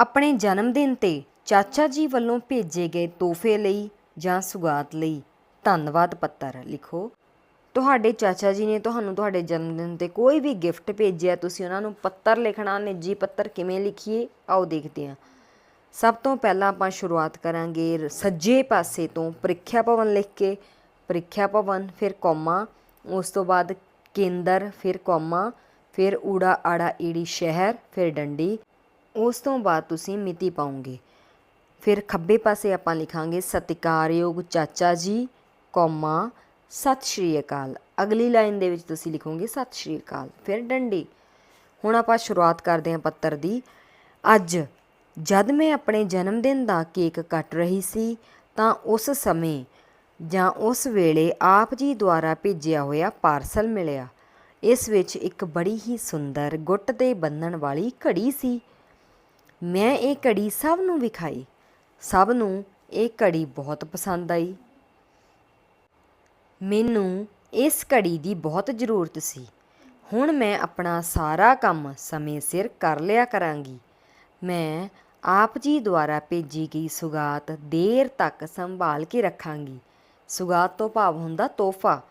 ਆਪਣੇ ਜਨਮ ਦਿਨ ਤੇ ਚਾਚਾ ਜੀ ਵੱਲੋਂ ਭੇਜੇ ਗਏ ਤੋਹਫੇ ਲਈ ਜਾਂ ਸੁਗਾਤ ਲਈ। ਧੰਨਵਾਦ ਪੱਤਰ ਲਿਖੋ। ਤੁਹਾਡੇ ਚਾਚਾ ਜੀ ਨੇ ਤੁਹਾਨੂੰ ਤੁਹਾਡੇ ਜਨਮ ਦਿਨ ਤੇ ਕੋਈ ਵੀ ਗਿਫਟ ਭੇਜਿਆ, ਤੁਸੀਂ ਉਹਨਾਂ ਨੂੰ ਪੱਤਰ ਲਿਖਣਾ, ਨਿੱਜੀ ਪੱਤਰ ਕਿਵੇਂ ਲਿਖੀਏ, ਆਓ ਦੇਖਦੇ ਹਾਂ। ਸਭ ਤੋਂ ਪਹਿਲਾਂ ਆਪਾਂ ਸ਼ੁਰੂਆਤ ਕਰਾਂਗੇ ਰ- ਸੱਜੇ ਪਾਸੇ ਤੋਂ ਪ੍ਰੀਖਿਆ ਭਵਨ ਲਿਖ ਕੇ। ਪ੍ਰੀਖਿਆ ਭਵਨ, ਫਿਰ ਕੌਮਾ, ਉਸ ਤੋਂ ਬਾਅਦ ਕੇਂਦਰ, ਫਿਰ ਕੌਮਾ, ਫਿਰ ਊੜਾ ਆੜਾ ਈੜੀ ਸ਼ਹਿਰ, ਫਿਰ ਡੰਡੀ। ਉਸ ਤੋਂ ਬਾਅਦ ਤੁਸੀਂ ਮਿਤੀ ਪਾਉਂਗੇ ਫਿਰ ਖੱਬੇ ਪਾਸੇ ਆਪਾਂ ਲਿਖਾਂਗੇ, ਸਤਿਕਾਰਯੋਗ ਚਾਚਾ ਜੀ, ਕੌਮਾ, ਸਤਿ ਸ਼੍ਰੀ ਅਕਾਲ। ਅਗਲੀ ਲਾਈਨ ਦੇ ਵਿੱਚ ਤੁਸੀਂ ਲਿਖੋਗੇ, ਸਤਿ ਸ਼੍ਰੀ ਅਕਾਲ। ਫਿਰ ਡੰਡੀ। ਹੁਣ ਆਪਾਂ ਸ਼ੁਰੂਆਤ ਕਰਦੇ ਹਾਂ ਪੱਤਰ ਦੀ। ਅੱਜ ਜਦ ਮੈਂ ਆਪਣੇ ਜਨਮ ਦਿਨ ਦਾ ਕੇਕ ਕੱਟ ਰਹੀ ਸੀ, ਤਾਂ ਉਸ ਸਮੇਂ ਜਾਂ ਉਸ ਵੇਲੇ ਆਪ ਜੀ ਦੁਆਰਾ ਭੇਜਿਆ ਹੋਇਆ ਪਾਰਸਲ ਮਿਲਿਆ। ਇਸ ਵਿੱਚ ਇੱਕ ਬੜੀ ਹੀ ਸੁੰਦਰ ਗੁੱਟ ਤੇ ਬੰਨਣ ਵਾਲੀ ਘੜੀ ਸੀ। ਮੈਂ ਇਹ ਘੜੀ ਸਭ ਨੂੰ ਵਿਖਾਈ। ਸਭ ਨੂੰ ਇਹ ਘੜੀ ਬਹੁਤ ਪਸੰਦ ਆਈ। ਮੈਨੂੰ ਇਸ ਘੜੀ ਦੀ ਬਹੁਤ ਜ਼ਰੂਰਤ ਸੀ। ਹੁਣ ਮੈਂ ਆਪਣਾ ਸਾਰਾ ਕੰਮ ਸਮੇਂ ਸਿਰ ਕਰ ਲਿਆ ਕਰਾਂਗੀ। ਮੈਂ ਆਪ ਜੀ ਦੁਆਰਾ ਭੇਜੀ ਗਈ ਸੁਗਾਤ ਦੇਰ ਤੱਕ ਸੰਭਾਲ ਕੇ ਰੱਖਾਂਗੀ। ਸੁਗਾਤ ਤੋਂ ਭਾਵ ਹੁੰਦਾ ਤੋਹਫਾ।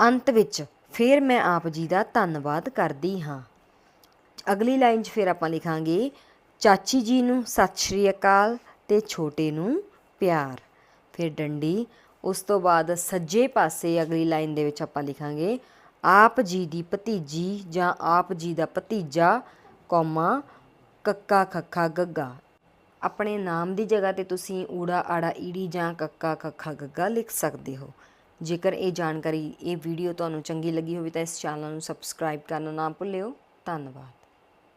ਅੰਤ ਵਿੱਚ ਫਿਰ ਮੈਂ ਆਪ ਜੀ ਦਾ ਧੰਨਵਾਦ ਕਰਦੀ ਹਾਂ। ਅਗਲੀ ਲਾਈਨ 'ਚ ਫਿਰ ਆਪਾਂ ਲਿਖਾਂਗੇ ਚਾਚੀ ਜੀ ਨੂੰ ਸਤਿ ਸ਼੍ਰੀ ਅਕਾਲ ਤੇ ਛੋਟੇ ਨੂੰ ਪਿਆਰ। ਫਿਰ ਡੰਡੀ, ਉਸ ਤੋਂ ਬਾਅਦ ਸੱਜੇ ਪਾਸੇ ਅਗਲੀ ਲਾਈਨ ਦੇ ਵਿੱਚ ਆਪਾਂ ਲਿਖਾਂਗੇ, ਆਪ ਜੀ ਦੀ ਭਤੀਜੀ ਜਾਂ ਆਪ ਜੀ ਦਾ ਭਤੀਜਾ, ਕੌਮਾ, ਕੱਕਾ ਖੱਖਾ ਗੱਗਾ। ਆਪਣੇ ਨਾਮ ਦੀ ਜਗ੍ਹਾ ਤੇ ਤੁਸੀਂ ਊੜਾ ਆੜਾ ਈੜੀ ਜਾਂ ਕੱਕਾ ਖੱਖਾ ਗੱਗਾ ਲਿਖ ਸਕਦੇ ਹੋ। ਜੇਕਰ ਇਹ ਜਾਣਕਾਰੀ, ਇਹ ਵੀਡੀਓ ਤੁਹਾਨੂੰ ਚੰਗੀ ਲੱਗੀ ਹੋਵੇ ਤਾਂ ਇਸ ਚੈਨਲ ਨੂੰ ਸਬਸਕ੍ਰਾਈਬ ਕਰਨਾ ਨਾ ਭੁੱਲਿਓ। ਧੰਨਵਾਦ।